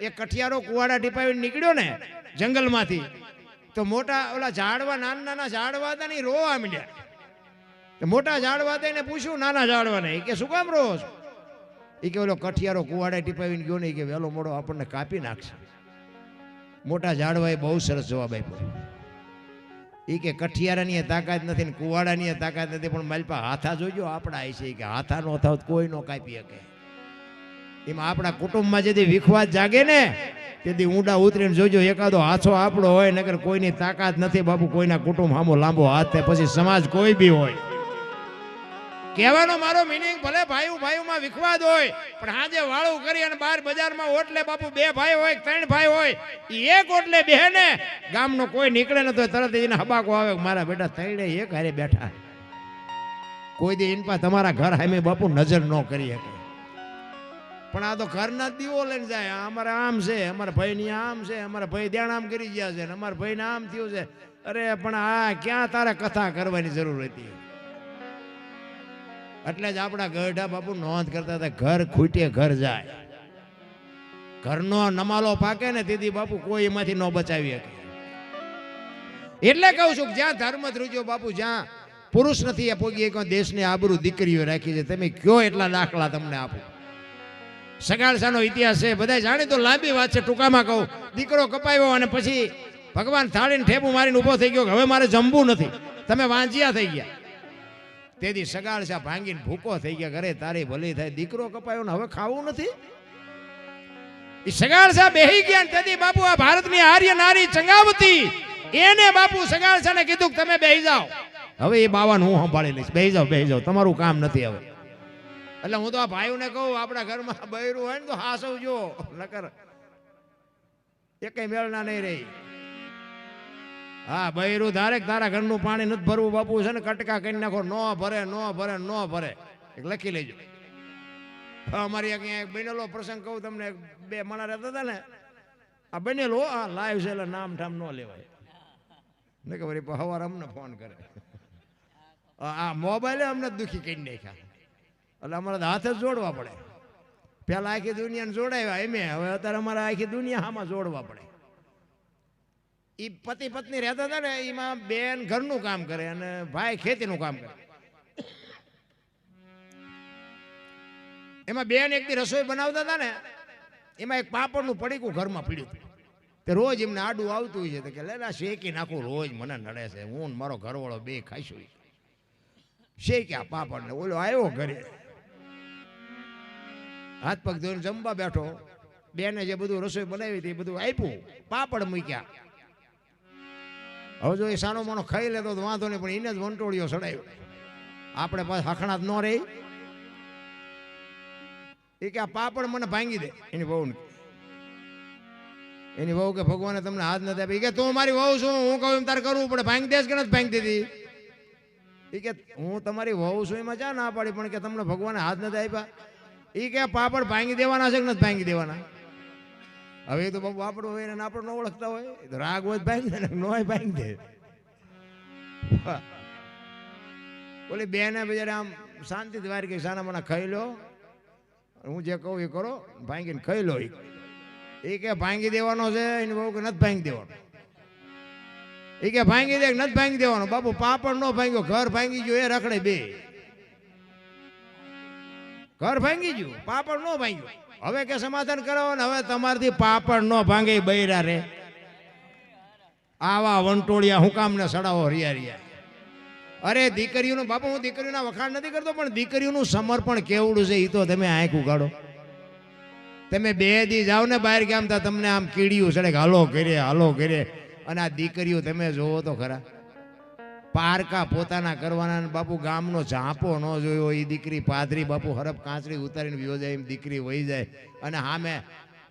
એ કઠિયારો કુવાડા ટીપાવીને નીકળ્યો ને જંગલમાંથી, તો મોટા ઓલા ઝાડવા, નાના નાના ઝાડવા હતા ને રોવા માંડ્યા મોટા ઝાડવા હતા પૂછ્યું, નાના ઝાડવાને? એ કે, શું કામ રોવો છો? એ કે, ઓલો કઠિયારો કુવાડે ટીપાવીને ગયો ને કે, વેલો મોડો આપણને કાપી નાખશે. મોટા ઝાડવાએ બહુ સરસ જવાબ આપ્યો. એ કે, કઠિયારાની તાકાત નથી ને કુવાડાની એ તાકાત નથી, પણ મારી પાસે હાથા જોજો, આપણા છે. કે, હાથા નો થાવ કોઈ નો કાપી શકે. એમાં આપણા કુટુંબમાં જેથી વિખવાદ જાગે ને, તેથી ઊંડા ઉતરીને જોજો, એકાદો હાથો આપણો હોય, નકર કોઈની તાકાત નથી બાપુ, કોઈના કુટુંબ સામો લાંબો હાથ થાય, પછી સમાજ કોઈ બી હોય. કહેવાનો મારો મિનિંગ ભલે ભાઈ ભાઈઓમાં વિખવાદ હોય, પણ આજે વાળું કરી અને બાર બજારમાં ઓટલે બાપુ બે ભાઈ હોય ત્રણ ભાઈ હોય એક ઓટલે બે ને, ગામનો કોઈ નીકળે ન તો તરત એને હબાકો આવે મારા બેટા ત્રણે એક હારે બેઠા. કોઈ દે ઇનપા તમારા ઘર હામે બાપુ નજર ન કરી શકે. પણ આ તો ઘરના દીવો લઈને જાય. અમારે આમ છે, અમારા ભાઈની આમ છે, અમારા ભાઈ ધ્યાન આમ કરી ગયા છે અમારા ભાઈને આમ થયું છે. અરે, પણ આ ક્યાં તારે કથા કરવાની જરૂર હતી? એટલે જ આપણા ગઢા બાપુ નોંધ કરતા હતા, ઘર ખૂટે, ઘર જાય. ઘરનો નમાલો પાકે ને તેથી બાપુ કોઈ એમાંથી ન બચાવી શકે. એટલે કહું છું જ્યાં ધર્મ ધ્રુજો બાપુ, જ્યાં પુરુષ નથી એ પોગી એક દેશની આબરૂ દીકરીઓ રાખી છે. તમે કયો એટલા દાખલા તમને આપું? સગાળસાનો ઇતિહાસ છે. બધા જાણે તો લાંબી વાત છે, ટૂંકામાં કહું. દીકરો કપાયો અને પછી ભગવાન થાળીને ઠેપું મારીને ઊભો થઈ ગયો કે હવે મારે જમવું નથી. તમે વાંચ્યા થઈ ગયા. તેથી સગાળસા ભાંગીને ભૂકો થઈ ગયા, ઘરે તારી ભલી થાય. દીકરો કપાયો ને હવે ખાવું નથી? એ સગાળસા બેહી ગયા ને તેથી બાપુ આ ભારતની આર્ય નારી ચંગાવતી. એને બાપુ સગાળસાને કીધું કે તમે બેહી જાઓ. હવે એ બાવાને હું સંભાળી લઈશ. બેહી જાઓ બેહી જાઓ. તમારું કામ નથી હવે. એટલે હું તો આ ભાઈઓને કહું, આપણા ઘરમાં બૈરું હોય ને તો હાસવજો. નકર એકેય મેળના નહીં રહી. હા, બૈરું ધારે તારા ઘરનું પાણી નથી ભરવું, બાપુ છે ને, કટકા કરી નાખો, નો ભરે નો ભરે નો ભરે. લખી લેજો. અમારી અહીંયા એક બનેલો પ્રસંગ કહું તમને બે માણા રહેતા હતા ને, આ બનેલો, આ લાઈવ છે એટલે નામ ઠામ ન લેવાય. ને કે વળી હવાર અમને ફોન કરે. આ મોબાઈલે અમને દુખી કરી નાખ્યા. એટલે અમારે હાથ જ જોડવા પડે. પેલા આખી દુનિયાને જોડાવ્યા એમે, હવે અત્યારે અમારે આખી દુનિયા આમાં જોડવા પડે. એ પતિ પત્ની રહેતા હતા ને, એમાં બેન ઘરનું કામ કરે અને ભાઈ ખેતીનું કામ કરે. એમાં બેન એક દી રસોઈ બનાવતા હતા ને, એમાં એક પાપડનું પડીકું ઘરમાં પીડ્યું હતું. તે રોજ એમને આડું આવતું હોય છે કે લેલા શેકી નાખું, રોજ મને નડે છે, હું મારો ઘરવાળો બે ખાઈશું. શેક્યા પાપડને, ઓલો આવ્યો ઘરે. હાથ પગ ધોઈને જમવા બેઠો. બેને જે બધું રસોઈ બનાવી હતી બધું આપ્યું. પાપડ મૂક્યા. હવે જો એ સાનો માણો ખાઈ લેતો તો વાંધો નહીં, પણ એને જ વંટોળીઓ સડાયો આપણે પાછ હખણાત ન રહી. એ કે આ પાપડ મને ભાંગી દે. એની બહુ એની વહુ કે, ભગવાને તમને હાથ નથી આપી કે, તું મારી વહુ છું, હું કહું એમ તારે કરવું પડે. ભાંગી દેશ કે નથી ભાંગી દીધી? એ કે, હું તમારી વહુ છું, એમાં ચા ના પાડી, પણ કે, તમને ભગવાને હાથ નથી આપ્યા. એ કે પાપડ ભાંગી દેવાના છે કે નથી ભાંગી દેવાના? હવે તો બાપુ આપણું હોય ને આપણે ન ઓળખતા હોય. તો રાગ હોય ભાંગી દે, ને હોય ભાંગી દે. ઓલી બેને બજારે આમ શાંતિથી વારી કે સાના મને ખાઈ લો. હું જે કહું એ કરો, ભાંગીને ખાઈ લો. એ કે ભાંગી દેવાનો છે, એને બહુ કે નથી ભાંગી દેવાનો. એ કે ભાંગી દે નથી ભાંગી દેવાનો? બાપુ પાપડ નો ભાંગ્યો, ઘર ભાંગી ગયો, એ રખડે બે. ઘર ભાંગી ગયું, પાપડ નો ભાંગ્યો. હવે કે સમાધાન કરાવો ને હવે તમારથી પાપડ નો ભાંગે બૈરા રે. આવા વંટોળિયા હું કામને સડાવો રિયા રિયા. અરે દીકરીઓનું, બાપુ, હું દીકરીઓના વખાણ નથી કરતો, પણ દીકરીઓનું સમર્પણ કેવડું છે એ તો તમે આંખ ઉગાડો. તમે બે દી જાઓ ને બહાર ગામ તમને આમ કીડિયું સડે હાલો કરે હાલો કરે અને આ દીકરીઓ તમે જોવો તો ખરા. પારકા પોતાના કરવાના બાપુ ગામનો ઝાંપો ન જોયો એ દીકરી પાદરી, બાપુ હરફ કાંચરી ઉતારીને વ્યો જાય એમ દીકરી વહી જાય. અને સામે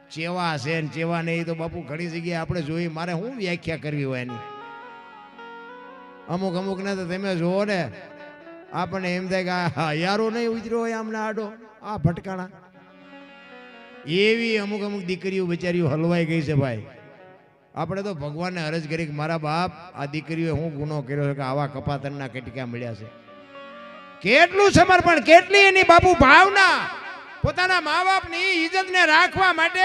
ચેવા છે ને ચેવા નહીં તો બાપુ ઘણી જગ્યાએ આપણે જોઈ મારે શું વ્યાખ્યા કરવી હોય એની? અમુક અમુક ને તો તમે જુઓ ને, આપણને એમ થાય કે આ હયારો નહીં ઉતર્યો હોય આમને આડો, આ ભટકાણા. એવી અમુક અમુક દીકરીઓ બિચારીઓ હલવાઈ ગઈ છે ભાઈ. આપણે તો ભગવાનને અરજ કરી કે મારા બાપ, આ દીકરીઓએ હું ગુનો કર્યો છે કે આવા કપાતરના કેટક્યા મળ્યા છે. કેટલું સમર્પણ, કેટલી એની બાપુ ભાવના? પોતાના મા બાપની ઇજ્જતને રાખવા માટે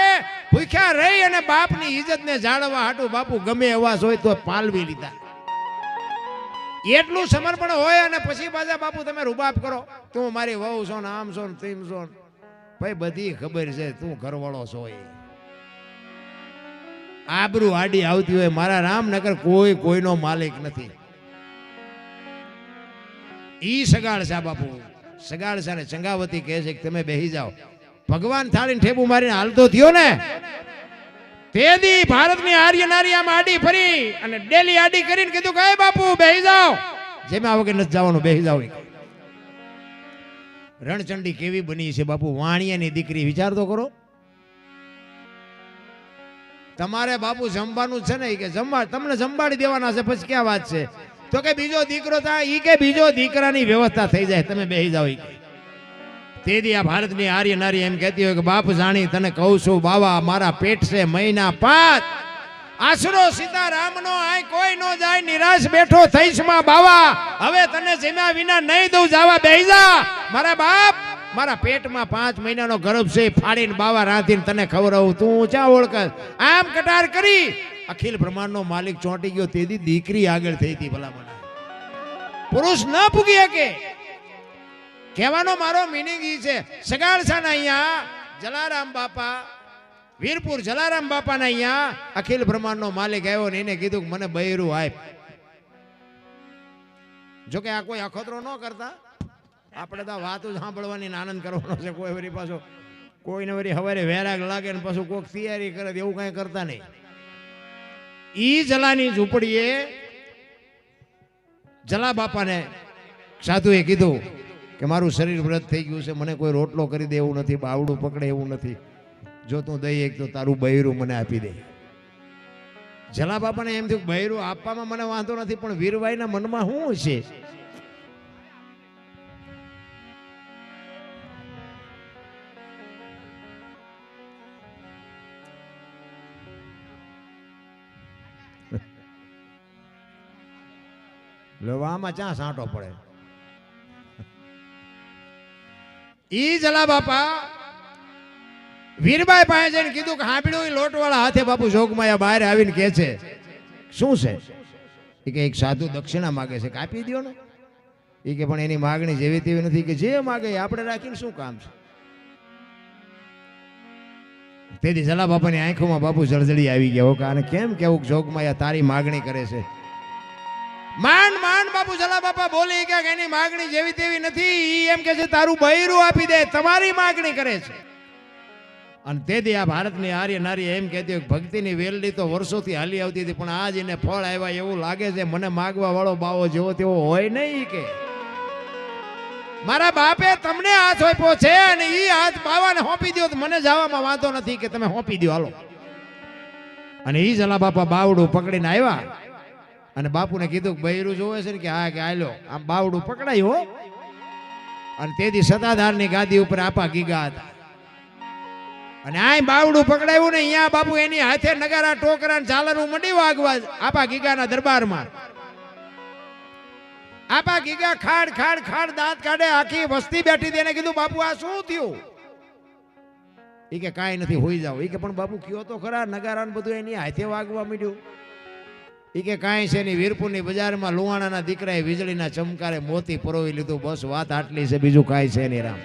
ભૂખ્યા રહી અને બાપની ઇજ્જતને જાળવવા હાટું બાપુ ગમે એવા હોય તો પાલવી લીધા. એટલું સમર્પણ હોય અને પછી પાછા બાપુ તમે રૂબાબ કરો. તું મારી વહુ છો ને આમ છો ને તેમ છો ને. ભાઈ, બધી ખબર છે તું ઘરવાળો છો એ. આબરૂ આડી આવતી હોય, મારા રામનગર કોઈ કોઈનો માલિક નથી. ઈ સગાળ છે બાપુ. સગાળ છે ને ચંગાવતી કહે છે કે તમે બેહી જાઓ. ભગવાન થાળીને ઠેબુ મારીને હાલતો થયો ને? તેદી ભારતની આર્ય નારી આમ આડી ફરી અને ડેલી આડી કરીને કીધું કે, "એ બાપુ, બેહી જાઓ. જેમાં વગર નથી જવાનું, બેહી જાઓ રણચંડી કેવી બની છે બાપુ? વાણિયાની દીકરી વિચાર તો કરો તમારે બાપુ જમવાનું છે ને કે જમવા, તમને જમવાડી દેવાના છે, પછી ક્યાં વાત છે? તો કે બીજો દીકરો થાય એ કે બીજો દીકરાની વ્યવસ્થા થઈ જાય, તમે બેહી જાઓ તેથી આ ભારતની આર્ય નારી એમ કહેતી હોય કે, બાપ જાણી તને કહું છું, બાવા, મારા પેટ છે મહિના પાંચ આશરો સીતારામ નો આય કોઈ નો જાય, નિરાશ બેઠો થઈશમાં બાવા. હવે તને જમ્યા વિના નહીં દઉં, જાવા બેહી જા. મારા બાપ મારા પેટમાં પાંચ મહિનાનો ગર્ભ છે, ફાડીને બાવા રાંધીને તને ખવડાવું તું ચા ઓળખ. આમ કટાર કરી. અખિલ બ્રહ્માંડનો માલિક ચોંટી ગયો તેથી દીકરી આગળ થઈ હતી ભલામણ. પુરુષ ન પૂગી શકે. કહેવાનો મારો મિનિંગ ઈ છે, સગાળસાના અહીંયા જલારામ બાપા, વીરપુર જલારામ બાપાના અહીંયા અખિલ બ્રહ્માંડનો માલિક આવ્યો ને એને કીધું કે મને બૈરું આપ. જોકે આ કોઈ અખતરો ન કરતા. આપણે તો વાતો જ સાંભળવાની આનંદ કરવાનો છે. કોઈ વરી પાછો, કોઈને વરી હવારે વેરાગ લાગે ને પાછું કોઈક તૈયારી કરે એવું કાંઈ કરતા નહીં. ઈ જલાની ઝૂંપડીએ જલા બાપાને સાધુએ કીધું કે મારું શરીર વ્રત થઈ ગયું છે, મને કોઈ રોટલો કરી દે એવું નથી, બાવડું પકડે એવું નથી. જો તું દઈ એક તો તારું બૈરું મને આપી દે. જલા બાપાને એમ થયું બૈરું આપવામાં મને વાંધો નથી, પણ વીરભાઈના મનમાં શું છે લો આમાં ચા સાંટો પડે? ઈ જલા બાપા વીરબાઈ પાસે જઈને કીધું કે હાંભળ્યું લોટવાળા હાથે બાપુ જોગમાયા બહાર આવીને કહે છે, શું છે? એ કે, એક સાધુ દક્ષિણા માગે છે, કાપી દ્યો ને એ કે, પણ એની માગણી જેવી તેવી નથી કે જે માગે આપણે રાખીને શું કામ છે? તેથી જલા બાપાની આંખોમાં બાપુ જળજળી આવી ગયા હો કે આને કેમ કેવું કે જોગમાયા તારી માગણી કરે છે? માંડ માંડ, બાપુ જલા બાપા, બોલી કે એની માગણી જેવી તેવી નથી. એમ કે છે, તારું બૈરું આપી દે, તમારી માગણી કરે છે. અને તેથી આ ભારતની આર્ય નારી એમ કહેતી હોય ભક્તિની વેલડી તો વર્ષોથી હાલી આવતી હતી, પણ આજ એને ફળ આવ્યા એવું લાગે છે, મને માગવા વાળો બાવો જેવો તેવો હોય નહીં કે. મારા બાપે તમને હાથ સોંપ્યો છે અને એ હાથ બાવાને હોપી દો મને જવામાં વાંધો નથી કે તમે હોપી દો હાલો. અને એ જલા બાપા બાવડું પકડીને આવ્યા અને બાપુને કીધું કે બૈરું જોવે છે ને કે હા કે આલો આમ બાવડું પકડાયું હો. અને તેથી સતાધારની ગાદી ઉપર આપા ગીગા હતા. અને આ બાવડું પકડાયું ને અહીંયા બાપુ એની હાથે નગારા ટોકરા ને મંડી વાગવા આપા ગીગાના દરબારમાં. આપા ગીગા ખાડ ખાડ ખાડ દાંત કાઢે, આખી વસ્તી બેઠી તેને કીધું, બાપુ, આ શું થયું? એ કે, કાંઈ નથી, હોઈ જાવ એ કે, પણ બાપુ, કયો તો ખરા? નગારા ને બધું એની હાથે વાગવા માંડ્યું. ઈ કે કાંઈ છે નહીં, વીરપુરની બજારમાં લુવાણાના દીકરાએ વીજળીના ચમકારે મોતી પરોવી લીધું, બસ વાત આટલી છે, બીજું કાંઈ છે નહીં રામ.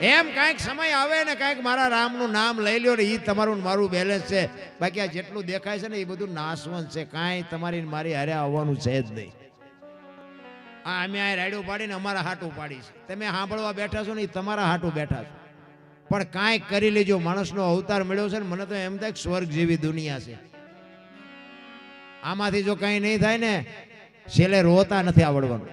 એમ કાંઈક સમય આવે ને કાંઈક મારા રામનું નામ લઈ લ્યો ને એ તમારું મારું બેલેન્સ છે. બાકી આ જેટલું દેખાય છે ને એ બધું નાશવંત છે, કાંઈ તમારી મારી હારે આવવાનું છે જ નહીં. આ અમે આ રાયડું પાડીને અમારા હાટું પાડી છે. તમે સાંભળવા બેઠા છો ને એ તમારા હાટું બેઠા છો. પણ કાંઈક કરી લેજો, માણસનો અવતાર મળ્યો છે ને, મને તો એમ થાય સ્વર્ગ જેવી દુનિયા છે. આમાંથી જો કંઈ નહીં થાય ને, છેલ્લે રોતા નથી આવડવાનું.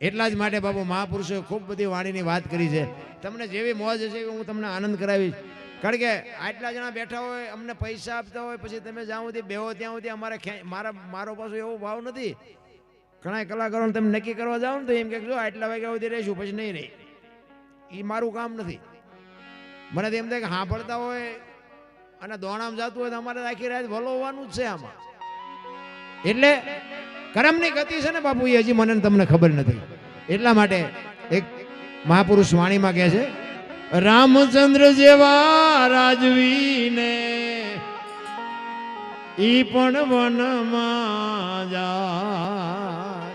એટલા જ માટે બાપુ મહાપુરુષોએ ખૂબ બધી વાણીની વાત કરી છે. તમને જેવી મોજ હશે હું તમને આનંદ કરાવીશ. કારણ કે આટલા જણા બેઠા હોય, અમને પૈસા આપતા હોય, પછી તમે જ્યાં સુધી બેહો ત્યાં સુધી અમારે મારા, મારો પાછો એવો ભાવ નથી. ઘણા કલાકારોને તમે નક્કી કરવા જાઓ ને તો એમ કે જો આટલા વાગ્યા સુધી રહીશું, પછી નહીં નહીં એ મારું કામ નથી. મને તો એમ થાય કે સાંભળતા હોય અને દોણામ જતું હોય તો અમારે આખી રાત ભલોવાનું જ છે આમાં. એટલે કરમની ગતિ છે ને બાપુ, એ હજી મને તમને ખબર નથી. એટલા માટે એક મહાપુરુષ વાણીમાં કહે છે, રામચંદ્ર જેવા રાજવીને ઈ પણ વનમાં જાય,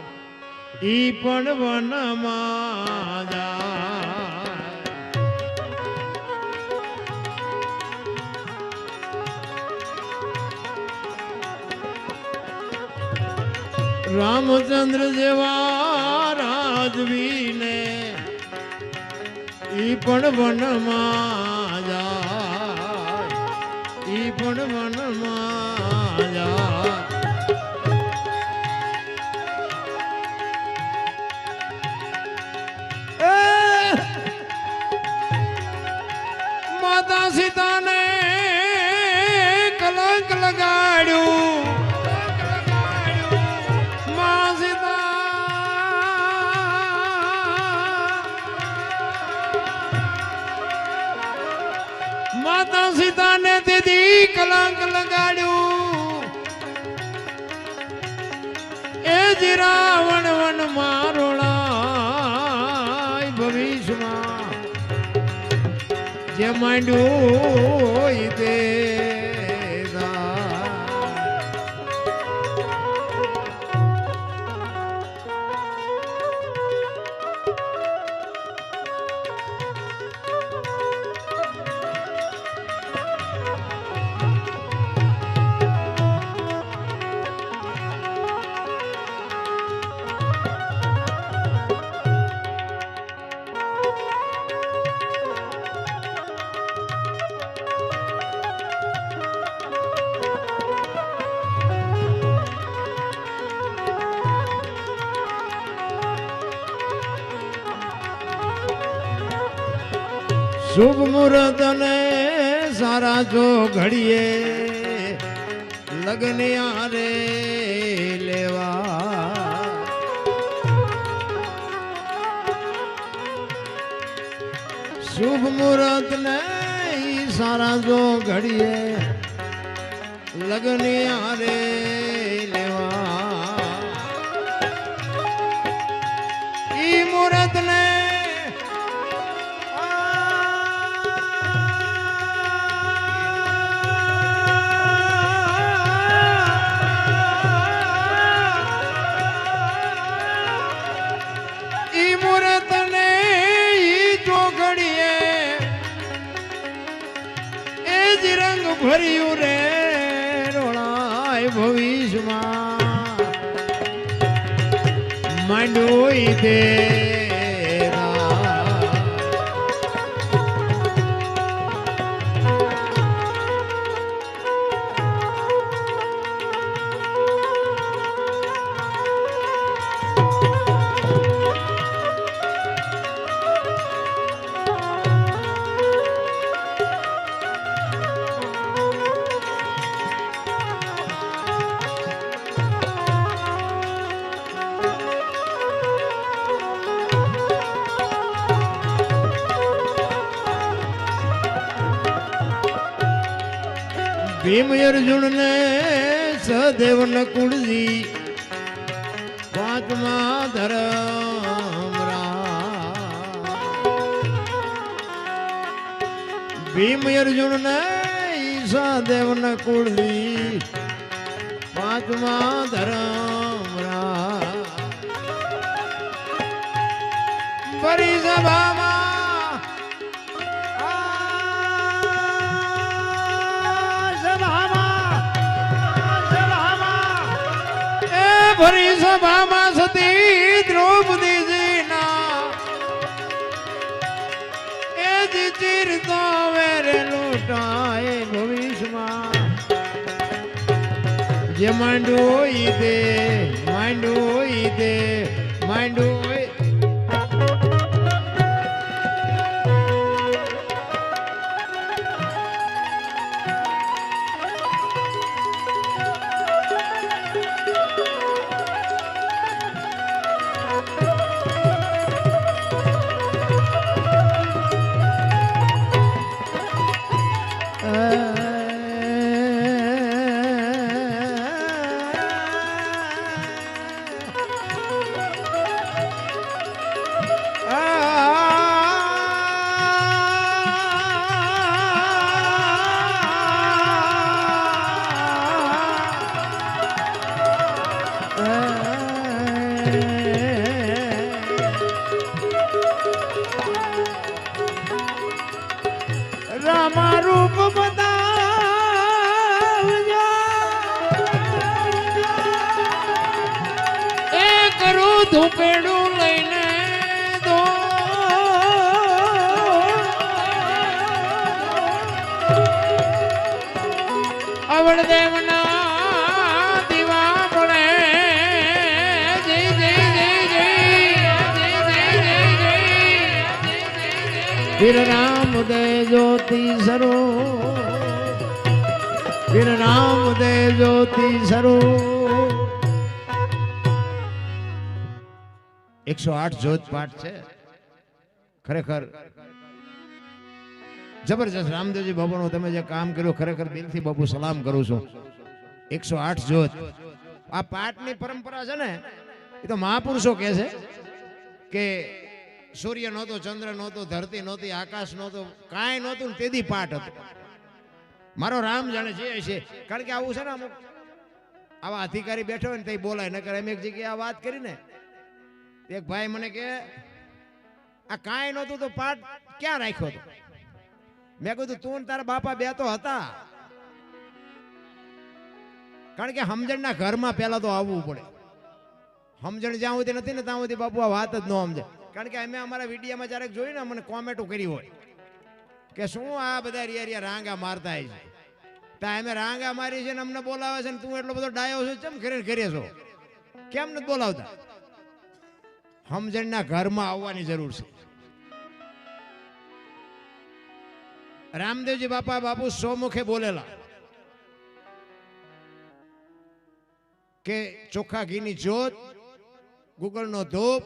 ઈ પણ વનમાં જાય. રામચંદ્ર જેવા રાજવીને ઈ પણ વનમાં જાય ઈ પણ વનમાં જાય! માતા સીતાને દીદી કલંક લગાડ્યું. એ જ રાવણ વન મારોળાય ભવિષ્યમાં જે માંડ્યું તે. ઘડીએ લગ્ન યારે લેવા. શુભ મુહૂર્ત ને સારા જો ઘડીએ લગ્ન યારે લેવા માંડોઈ દે ભીમ અર્જુન ને સદેવ નકુળજી પાંચમા ધરમ ભીમ અર્જુનને ઈશા સદેવ નકુળજી પાંચમા ધરમ ફરી સભામાં જે માંડવું હોય તે માંડવું જ્યોતિ સરો. બિન રામ દે જ્યોતિ સરો. એકસો આઠ જોત પાઠ છે. ખરેખર જબરજસ્ત રામદેવજી બાબાનું તમે જે કામ કર્યું, ખરેખર દિલથી બાબુ સલામ કરું છું. એકસો આઠ જોત. આ પાઠની પરંપરા છે ને, એ તો મહાપુરુષો કહે છે કે સૂર્ય નહોતો, ચંદ્ર નહોતો, ધરતી નહોતી, આકાશ નહોતો, કાંઈ નહોતું તેથી પાઠ હતો. મારો રામ જાણે છે છે કારણ કે આવું છે ને અમુક, આવા અધિકારી બેઠો હોય ને તે બોલાય, નકર એમ એક જગ્યાએ વાત કરી ને એક ભાઈ મને કે આ કાંઈ નહોતું તો પાઠ ક્યાં રાખ્યો હતો? મેં કીધું, તું તારા બાપા બે તો હતા. કારણ કે સમજણના ઘરમાં પહેલા તો આવવું પડે. સમજણ જ્યાં સુધી નથી ને ત્યાં સુધી બાપુ આ વાત જ ન સમજે. કારણ કે અમે અમારા વિડીયામાં જ્યારે જોયું ને મને કોમેન્ટો કરી હોય કે શું આ બધા રિયા રિયા રાંગા મારતા છે? ત્યાં અમે રાંગા મારી છે ને અમને બોલાવે છે ને તું એટલો બધો ડાયો છે, ચમ કરીને કરે છો? કેમ નથી બોલાવતા? સમજણના ઘરમાં આવવાની જરૂર છે. રામદેવજી બાપા બાપુ સોમુખે બોલેલા કે ચોખ્ખા ઘીની જ્યોત ગુગળનો ધૂપ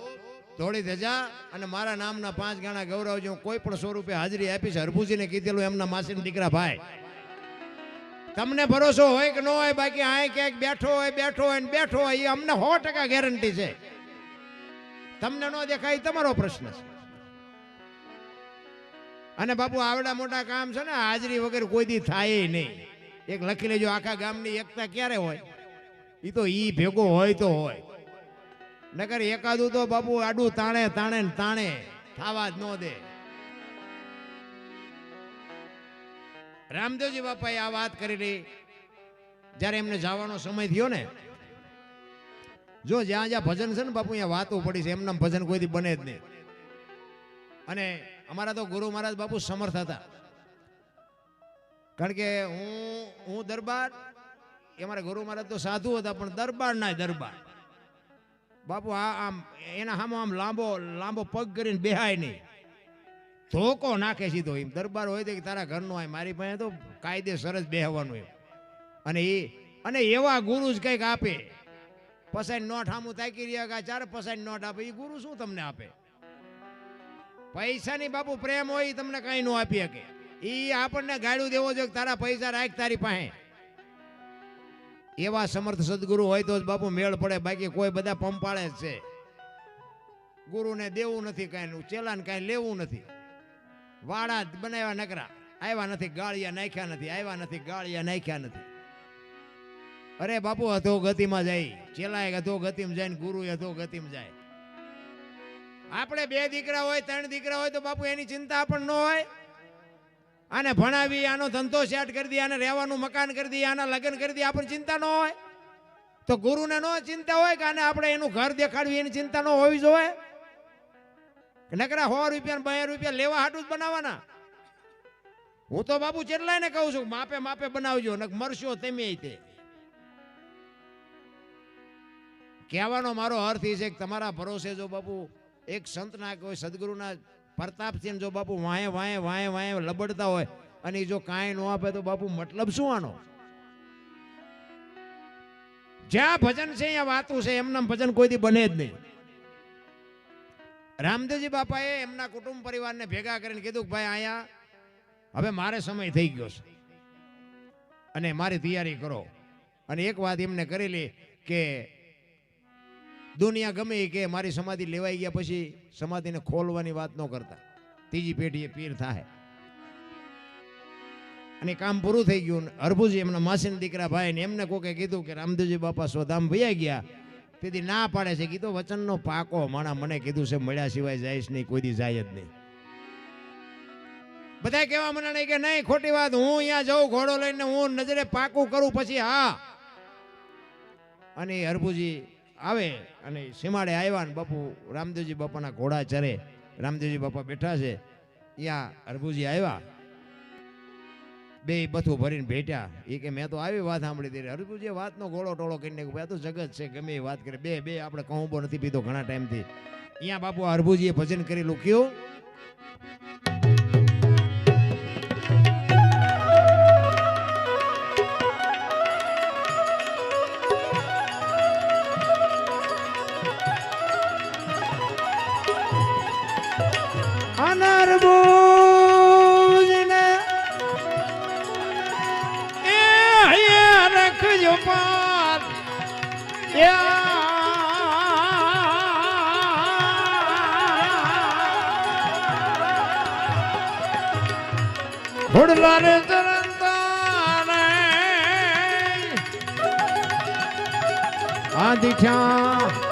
ધોળી ધજા અને મારા નામના પાંચ ગાણા ગૌરવ હું કોઈ પણ સ્વરૂપે હાજરી આપીશ. હરભુજીને કીધેલું એમના માસીના દીકરા ભાઈ. તમને ભરોસો હોય કે ન હોય, બાકી આ ક્યાંક બેઠો હોય બેઠો હોય બેઠો હોય, એ અમને સો ટકા ગેરંટી છે. તમને ન દેખાય તમારો પ્રશ્ન છે. અને બાપુ, આવડા મોટા કામ છે ને, હાજરી વગર કોઈ દી થાય નહીં. એક લખી લેજો, આખા ગામની એકતા ક્યારે હોય? એ તો ઈ ભેગો હોય તો હોય. નકર એકાદું તો બાપુ આડું તાણે તાણે તાણે. થાવા જ ન દે. રામદેવજી બાપાએ આ વાત કરેલી. જ્યારે એમને જવાનો સમય થયો ને, જો જ્યાં જ્યાં ભજન છે ને બાપુ, અહીંયા વાતો પડી છે એમના ભજન કોઈથી બને જ નહીં. અને અમારા તો ગુરુ મહારાજ બાપુ સમર્થ હતા. કારણ કે હું હું દરબાર, એ અમારા ગુરુ મહારાજ તો સાધુ હતા, પણ દરબાર ના દરબાર. બાપુ, આ આમ, એના સામે આમ લાંબો લાંબો પગ કરીને બેહાય નહીં. ધોકો નાખે સીધો એમ. દરબાર હોય તો તારા ઘરનો હોય મારી પાસે તો કાયદે સરસ બેહવાનું એમ. અને એ, અને એવા ગુરુ જ કંઈક આપે. પસાઈ નોટ સામું તાકી રહ્યા કે ચાર પસાઈ નોટ આપે. એ ગુરુ શું તમને આપે? પૈસાની બાપુ પ્રેમ હોય તમને કઈ ન આપી શકે. એ આપણને ગાડું દેવો જોઈએ તારા પૈસા રાખ તારી પાસે. એવા સમર્થ સદગુરુ હોય તો જ બાપુ મેળ પડે, બાકી કોઈ બધા પંપાળે જ છે. ગુરુને દેવું નથી કાંઈ ચેલાને કાંઈ લેવું નથી. વાડા બનાવ્યા નકરા, આવ્યા નથી, ગાળિયા નાખ્યા નથી, આવ્યા નથી, ગાળિયા નાખ્યા નથી. અરે બાપુ હતો ગતિમાં જાય. ચેલાએ હતો ગતિમાં જાય ગુરુ હતો ગતિમાં જાય. આપણે બે દીકરા હોય, ત્રણ દીકરા હોય તો બાપુ એની ચિંતા પણ ન હોય. આને ભણાવી, આનો ધંધો સેટ કરી દઈએ આને રહેવાનું મકાન કરી દઈએ આના લગ્ન કરી દઈએ આપણને ચિંતા ન હોય. તો ગુરુને ન ચિંતા હોય કે આને આપણે એનું ઘર દેખાડવી, એની ચિંતા ન હોવી જોઈએ. નકરા સો રૂપિયા બે રૂપિયા લેવા હાટું જ બનાવવાના. હું તો બાબુ ચેટલાય ને કહું છું, માપે માપે બનાવજો ને મરશો તમે તે. કહેવાનો મારો અર્થ એ છે કે તમારા ભરોસે જો બાપુ એક સંતના કોઈ સદગુરુના પ્રતાપથી જો બાપુ વાંહે વાંહે વાંહે વાંહે લબડતા હોય અને જો કાંઈ ન આપે તો બાપુ મતલબ શું આનો? જ્યાં ભજન છે, ત્યાં વાતું છે એમના ભજન કોઈથી બને જ નહીં. રામદેવજી બાપાએ એમના કુટુંબ પરિવારને ભેગા કરીને કીધું ભાઈ અહીંયા હવે મારે સમય થઈ ગયો છે. અને મારી તૈયારી કરો. અને એક વાત એમને કરેલી કે દુનિયા ગમે કે મારી સમાધિ લેવાઈ ગયા પછી સમાધિને ખોલવાની વાત ન કરતા. ત્રીજી પેઢીએ પીર થાય અને કામ પૂરું થઈ ગયું હરભુજી એમના માસીન દીકરા ભાઈ એમને કોકે કીધું કે, રામદેવજી બાપા સ્વધામ ભૈયા ગયા. તેથી ના પાડે છે. કીધું, વચનનો પાકો માણા મને કીધું છે, મળ્યા સિવાય જાયશ નહીં, કોઈ દી જાય જ નહીં. બધા કહેવા મને નહીં કે, નહીં, ખોટી વાત, હું અહીંયા જઉં ઘોડો લઈને, હું નજરે પાકું કરું પછી હા. અને હરભુજી આવે અને સીમાડે આવ્યા ને બાપુ રામદેવજી બાપાના ઘોડા ચરે. રામદેવજી બાપા બેઠા છે. ત્યાં હરભુજી આવ્યા. બે બથું ભરીને ભેટ્યા. એ કે મેં તો આવી વાત સાંભળી હતી. હરતું વાતનો ગોળો ટોળો કરી નાખ્યો ભાઈ તો જગત છે, ગમે એ વાત કરે. બે બે આપણે કહુંબો નથી પીધો ઘણા ટાઈમથી અહીંયા બાપુ હરભુજીએ ભજન કરેલું કયું આ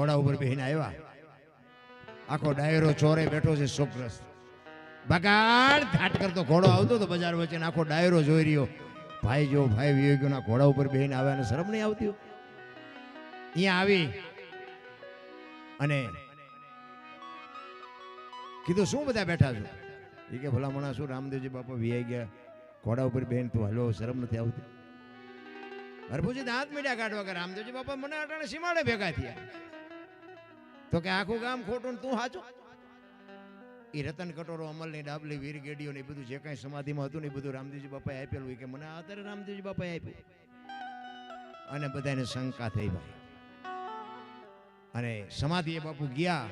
ઘોડા ઉપર બેહીને આવ્યા. આખો ડાયરો ચોરે બેઠો છે શોકગ્રસ્ત બગાડ ધાટ કરતો ઘોડો આવતો તો બજાર વચ્ચે આખો ડાયરો જોઈ રહ્યો. ભાઈ જો ભાઈ વિવેકના ઘોડા ઉપર બેહીને આવ્યા શરમ નહીં આવતી અહીંયા આવી અને કીધું, શું બધા બેઠા છો? એ કે ભલા મણા શું, રામદેવજી બાપા વિયાઈ ગયા. ઘોડા ઉપર બેન તું હલો શરમ નથી આવતી. હરભુજી દાંત મીડિયા કાઢવા કે, રામદેવજી બાપા મને અટાણે સીમાડે ભેગા થયા. તો કે આખું ગામ ખોટું તું સાચો એ રતન કટોરો અમલની ડાબલી વીર ગેડીઓ ને બધું જે કાંઈ સમાધિમાં હતું ને એ બધું રામદેવજી બાપાએ આપેલું એ કે મને અત્યારે રામદેવજી બાપાએ આપ્યું. અને બધાને શંકા થઈ ભાઈ. અને સમાધિએ બાપુ ગયા,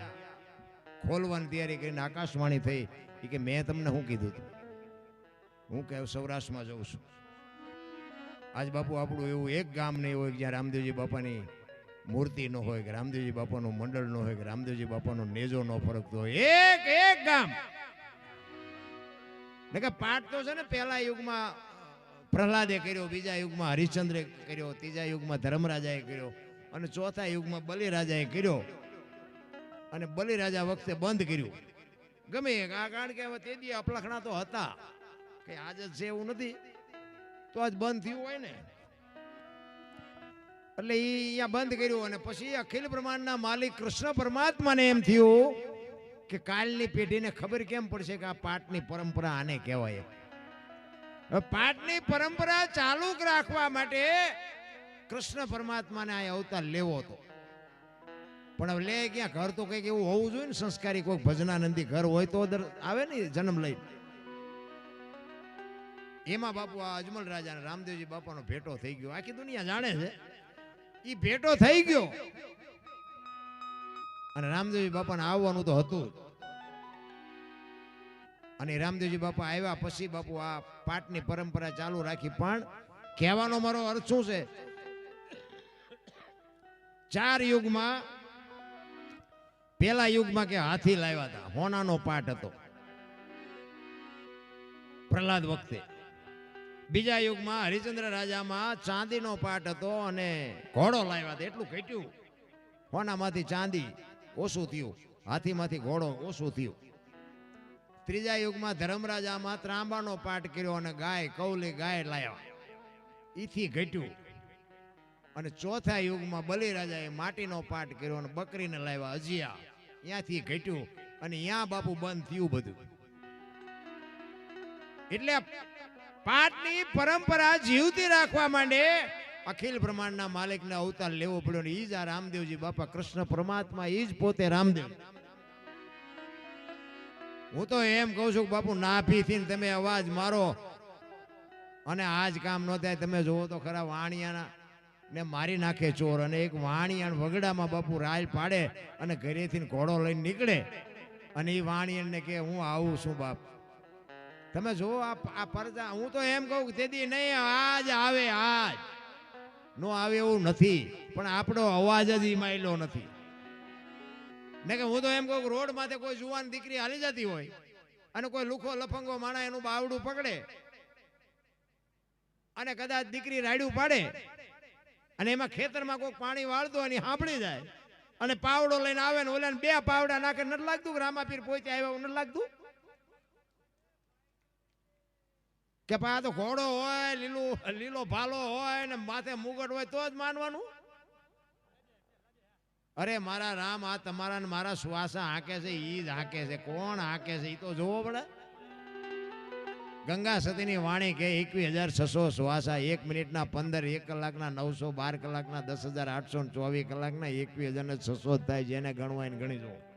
ખોલવાની તૈયારી કરીને આકાશવાણી થઈ. એ કે મેં તમને શું કીધું હતું હું કે સૌરાષ્ટ્રમાં જઉં છું. આજ બાપુ આપણું એવું એક ગામ નહીં હોય જ્યાં રામદેવજી બાપાની મૂર્તિ ન હોય કે રામદેવજી બાપાનું મંડળ ન હોય કે રામદેવજી બાપાનો નેજો ન ફરકતો હોય. એક એક ગામ. પાઠ તો છે ને પહેલા યુગમાં પ્રહલાદે કર્યો, બીજા યુગમાં હરિશ્ચંદ્રે કર્યો, ત્રીજા યુગમાં ધર્મરાજાએ કર્યો, અને ચોથા યુગમાં બલિરાજાએ કર્યો. અને બલિરાજા વખતે બંધ કર્યું. ગમે આ કારણ કે હવે અપલખણા તો હતા. કે આજે છે એવું નથી. તો આજ બંધ થયું હોય ને. એટલે એ અહીંયા બંધ કર્યું અને પછી અખિલ બ્રહ્માંડના માલિક કૃષ્ણ પરમાત્માને એમ થયું કે કાલની પેઢીને ખબર કેમ પડશે કે આ પાઠની પરંપરા આને કહેવાય? હવે પાઠની પરંપરા ચાલુ રાખવા માટે કૃષ્ણ પરમાત્માને આ અવતાર લેવો હતો. પણ હવે લે ક્યાં? ઘર તો કંઈક એવું હોવું જોઈએ ને સંસ્કારી કોઈ ભજનાનંદી ઘર હોય તો આવે ને જન્મ લઈ એમાં બાપુ આ અજમલ રાજા રામદેવજી બાપાનો ભેટો થઈ ગયો. આખી દુનિયા જાણે છે. એ ભેટો થઈ ગયો. અને રામદેવજી બાપાને આવવાનું તો હતું અને રામદેવજી બાપા આવ્યા પછી બાપુ આ પાઠની પરંપરા ચાલુ રાખી. પણ કહેવાનો મારો અર્થ શું છે? ચાર યુગમાં, પેલા યુગમાં કે હાથી લાવ્યા હતા. હોનાનો પાઠ હતો. પ્રહલાદ વખતે. બીજા યુગમાં હરિચંદ્ર રાજામાં ચાંદીનો પાઠ હતો અને ઘોડો લાવ્યા હતા. એટલું ઘટ્યું. હોનામાંથી ચાંદી ઓછું થયું? હાથીમાંથી ઘોડો ઓછું થયું. ત્રીજા યુગમાં ધર્મરાજામાં ત્રાંબાનો પાઠ કર્યો અને ગાય, કૌલી ગાય લાવ્યા. ઈથી ઘટ્યું. અને ચોથા યુગમાં બલિરાજાએ માટીનો પાઠ કર્યો અને બકરીને લાવ્યા અજિયા. ત્યાંથી ઘટ્યું અને ત્યાં બાપુ બંધ થયું બધું. એટલે પાઠની પરંપરા જીવતી રાખવા માંડે અખિલ બ્રહ્માંડના માલિકને અવતાર લેવો પડ્યો ને ઈ જ આ રામદેવજી બાપા કૃષ્ણ પરમાત્મા ઈ જ પોતે રામદેવ. હું તો એમ કહું છું કે બાપુ, નાભીથી ને તમે અવાજ મારો. અને આજ કામ ન થાય, તમે જોવો તો ખરા વાણિયાના ને મારી નાખે ચોર અને એક વાણિયાણ વગડામાં બાપુ રાજ પાડે અને ઘરેથી ઘોડો લઈને નીકળે. અને એ વાણિયાને કે હું આવું છું બાપ. તમે જો આ પરજા, હું તો એમ કહું તેથી નહીં આજ આવે, આજ. નો આવે એવું નથી, પણ આપણો અવાજ જ ઈમાયલો નથી. ને કે હું તો એમ કહું રોડ માથે કોઈ જુવાન દીકરી હાલી જતી હોય, અને કોઈ લુખો લફંગો માણા એનું બાવડું પકડે, અને કદાચ દીકરી રાડ્યું પાડે, અને એમાં ખેતરમાં કોઈ પાણી વાળતું અને સાંભળી જાય, અને પાવડો લઈને આવે ને ઓલા બે પાવડા નાખે, નથી લાગતું રામાપીર પોતે આવ્યા એવું નથી લાગતું? કે ભાઈ આ તો ઘોડો હોય, લીલું, લીલો ભાલો હોય ને માથે મુગટ હોય, તો જ માનવાનું? અરે મારા રામ, આ તમારા ને મારા સુવાસા હાકે છે, ઈ જ હાકે છે. કોણ હાકે છે, ઈ તો જોવો પડે. ગંગા સતીની વાણી કે એકવીસ હજાર છસો સુવાસા, એક મિનિટના પંદર, એક કલાકના નવસો બાર કલાકના દસ હજાર આઠસો ચોવીસ કલાકના એકવીસ હજાર છસો થાય, જેને ગણવાય ગણી જવું